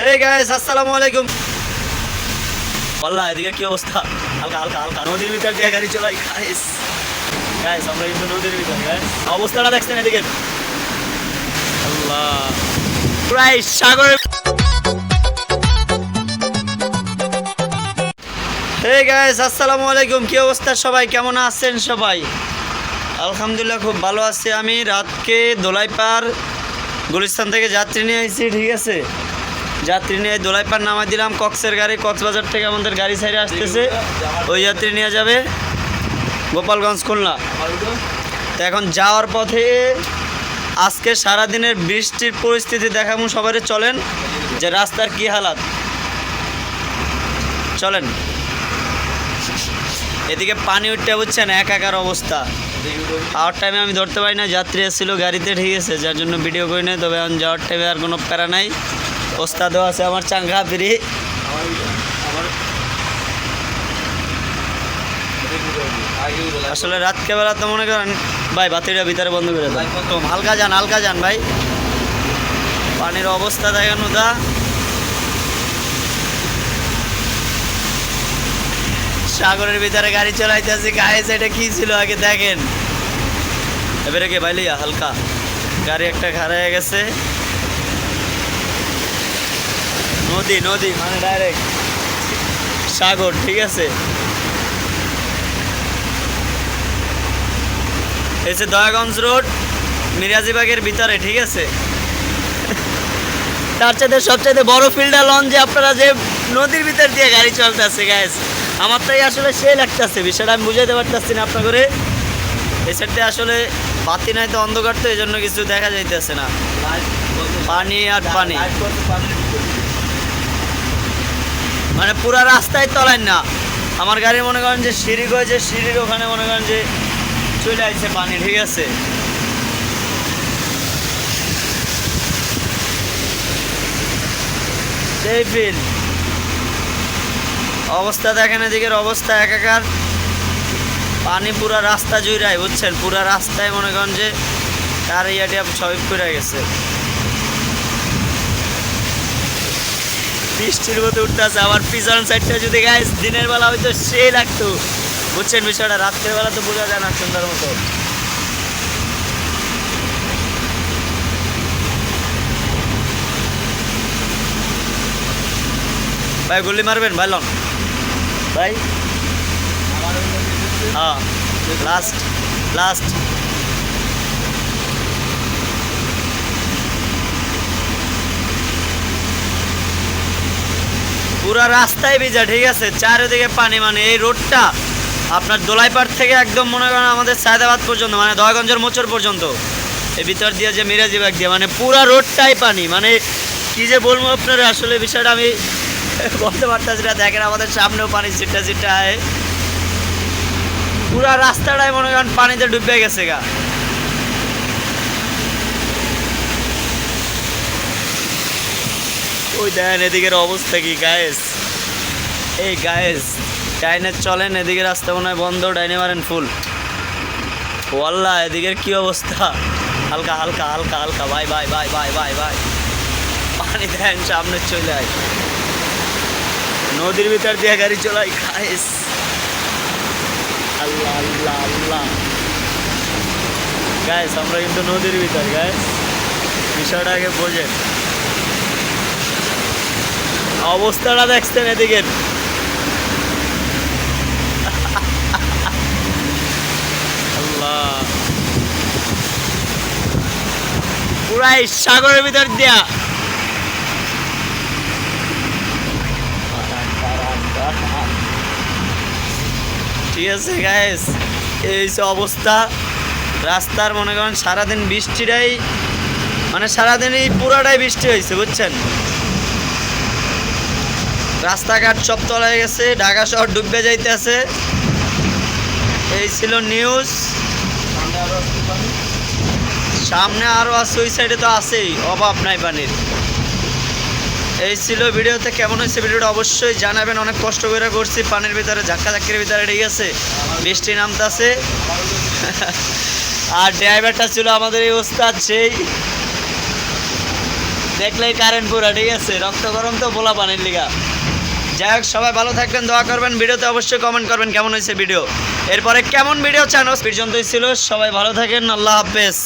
Hey guys আসসালামু আলাইকুম আল্লাহ এদিকে কি অবস্থা? হালকা হালকা হালকা। নদীর ভিতর দিয়ে গাড়ি চলাই। গাইস গাইস আমরা কিন্তু নদীর ভিতর গাইস অবস্থাটা দেখছেন এদিকে। আল্লাহ। প্রায় সাগরের হে গাইস আসসালামু আলাইকুম। কি অবস্থা সবাই? কেমন আছেন সবাই? আলহামদুলিল্লাহ, খুব ভালো আছি আমি। রাতকে দোলাইপার গুলিস্তান থেকে যাত্রী নিয়ে আসছি ঠিক আছে? যাত্রী নিয়ে দোলাইপার নামাই দিলাম, কক্সের গাড়ি, কক্সবাজার থেকে আমাদের গাড়ি সাইডে আসতেছে। ওই যাত্রী নিয়ে যাবে গোপালগঞ্জ খুলনা। তো এখন যাওয়ার পথে আজকে সারাদিনের বৃষ্টির পরিস্থিতি দেখাবো সবাই চলেন, যে রাস্তার কি হালাত। চলেন। এদিকে পানি উঠতে বুঝছেন, একাকার অবস্থা। খাওয়ার টাইমে আমি ধরতে পারি না, যাত্রী এসেছিল, গাড়িতে ঠিক আছে, যার জন্য ভিডিও করি নাই, তবে এখন যাওয়ার টাইমে আর কোনো প্যারা নাই। ওস্তাদও আছে আমার চাঙ্গা ফিরি আসলে রাতকে বেলা তো মনে করেন, ভাই, বাতিটা ভিতরে বন্ধ করে তো হালকা যান হালকা যান, ভাই। পানির অবস্থা দেখেন উদা। সাগরের ভিতরে গাড়ি চালাইতেছি গায়ে সেটা কি ছিল আগে দেখেন। এবারে কে বাইলিয়া হালকা। গাড়ি একটা খারাপ হয়ে গেছে। নদী নদী মানে ডাইরেক্ট সাগর, ঠিক আছে? এসে দয়াগঞ্জ রোড, মিরাজিবাগের ভিতরে, ঠিক আছে? তার চাইতে সবচাইতে বড় ফিল্ডার লঞ্চে আপনারা যে নদীর ভিতর দিয়ে গাড়ি চলতেছে গ্যাস আমার তাই আসলে সেই লাগতেছে, বিষয়টা আমি বুঝাইতে পারতেছি না আপনার করে এই আসলে বাতি নাই তো অন্ধকার তো এই জন্য কিছু দেখা যাইতেছে না। পানি আর পানি। মানে পুরা রাস্তায় তলায় না। আমার গাড়ি মনে করেন যে সিঁড়ি হয়েছে সিঁড়ির ওখানে মনে করেন যে চলে আসছে পানি, ঠিক আছে? অবস্থা দেখেন এদিকের অবস্থা একাকার। পানি পুরা রাস্তা জুড়ায়, বুঝছেন? পুরা রাস্তায় মনে করেন যে তার ইয়াটি সবই করে গেছে। বৃষ্টির মতো উঠতেছে আবার পিছন সাইডটা যদি গাইস দিনের বেলা হয়তো সেই লাগতো। বুঝছেন বিষয়টা? রাত্রের বেলা তো বোঝা যায় না সুন্দর মতো। ভাই, গুলি মারবেন? ভাই, লন। ভাই? হ্যাঁ। লাস্ট লাস্ট পুরা রাস্তায় ভিজা, ঠিক আছে? চারিদিকে পানি মানে এই রোডটা আপনার দোলাইপাড় থেকে একদম মনে করেন আমাদের সায়দাবাদ পর্যন্ত মানে দয়াগঞ্জের মোচর পর্যন্ত। এই ভিতর দিয়ে যে মিরাজি ব্যাগ দিয়ে মানে পুরা রোডটাই পানি মানে কি যে বলব আপনারা, আসলে বিষয়টা আমি বলতে পারতেছি না। দেখেন আমাদের সামনেও পানি চিটটা চিটটা আয়। পুরা রাস্তাটাই মনে করেন পানিতে ডুবে গেছে গা। ওই দেখেন এদিকের অবস্থা কি গায়েস এই গায়েস ডাইনে চলেন, এদিকে রাস্তা মনে হয় বন্ধ, ডাইনে মারেন ফুল ওয়াল্লা এদিকের কি অবস্থা? হালকা হালকা হালকা হালকা বাই বাই বাই বাই বাই বাই পানি দেন, সামনে চলে আয়। নদীর ভিতর দিয়ে গাড়ি চলাই গায়েস আল্লাহ আল্লাহ আল্লাহ। গায়েস আমরা কিন্তু নদীর ভিতর গায়েস বিষয়টা আগে বোঝেন। অবস্থাটা দেখছেন এদিকে। আল্লাহ। পুরাই সাগরের ভিতর দিয়া। ঠিক আছে গায়েস এই অবস্থা। রাস্তার মনে করেন সারাদিন বৃষ্টিটাই মানে সারাদিন এই পুরাটাই বৃষ্টি হয়েছে, বুঝছেন? রাস্তাঘাট সব তলায় গেছে, ঢাকা শহর ডুবে যাইতেছে। এই ছিল নিউজ সামনে আরও আছে, ওই সাইডে তো আছেই, অভাব নাই পানির। এই ছিল ভিডিওতে, কেমন হয়েছে ভিডিওটা অবশ্যই জানাবেন। অনেক কষ্ট করে করছি, পানির ভিতরে, ঝাক্কা ঝাক্কির ভিতরে ঠিক আছে। বৃষ্টি নামতাছে। আর ড্রাইভারটা ছিল আমাদের এই ওস্তাদ, সেই। দেখলেই কারেন্ট পুরা, ঠিক আছে। রক্ত গরম তো বলা পানির লিগা। যাই হোক, সবাই ভালো থাকবেন, দোয়া করবেন, ভিডিওতে অবশ্যই কমেন্ট করবেন কেমন হয়েছে ভিডিও এরপরে কেমন ভিডিও চান পর্যন্তই ছিল। সবাই ভালো থাকেন, আল্লাহ হাফেজ।